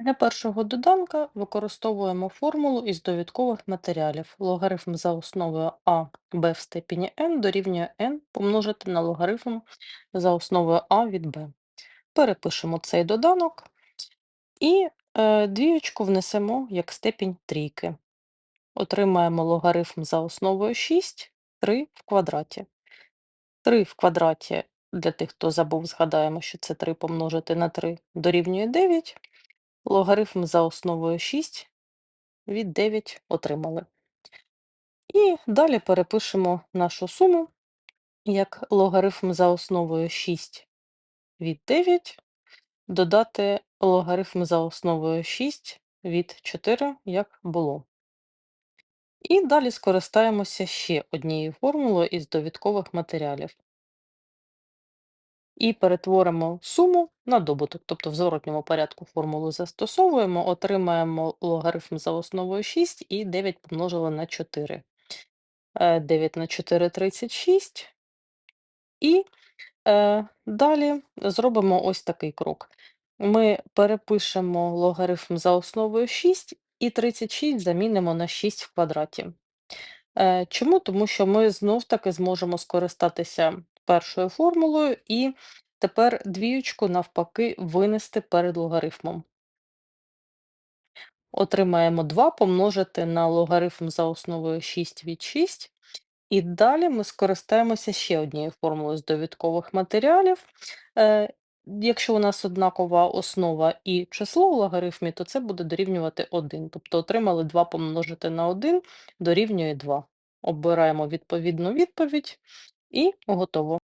Для першого доданка використовуємо формулу із довідкових матеріалів. Логарифм за основою а b в степені n дорівнює n помножити на логарифм за основою а від b. Перепишемо цей доданок і е, двієчку внесемо як степінь трійки. Отримаємо логарифм за основою 6, 3 в квадраті. 3 в квадраті, для тих, хто забув, згадаємо, що це 3 помножити на 3 дорівнює 9. Логарифм за основою 6 від 9 отримали. І далі перепишемо нашу суму як логарифм за основою 6 від 9 додати логарифм за основою 6 від 4, як було. І далі скористаємося ще однією формулою із довідкових матеріалів. І перетворимо суму на добуток, тобто в зворотньому порядку формулу застосовуємо, отримаємо логарифм за основою 6 і 9 помножили на 4. Е, 9 на 4 – 36. І е, далі зробимо ось такий крок. Ми перепишемо логарифм за основою 6 і 36 замінимо на 6 в квадраті. Е, Чому? Тому що ми знов-таки зможемо скористатися першою формулою і тепер двіючку навпаки винести перед логарифмом. Отримаємо 2 помножити на логарифм за основою 6 від 6. І далі ми скористаємося ще однією формулою з довідкових матеріалів. Е, Якщо у нас однакова основа і число в логарифмі, то це буде дорівнювати 1. Тобто отримали 2 помножити на 1 дорівнює 2. Обираємо відповідну відповідь і готово.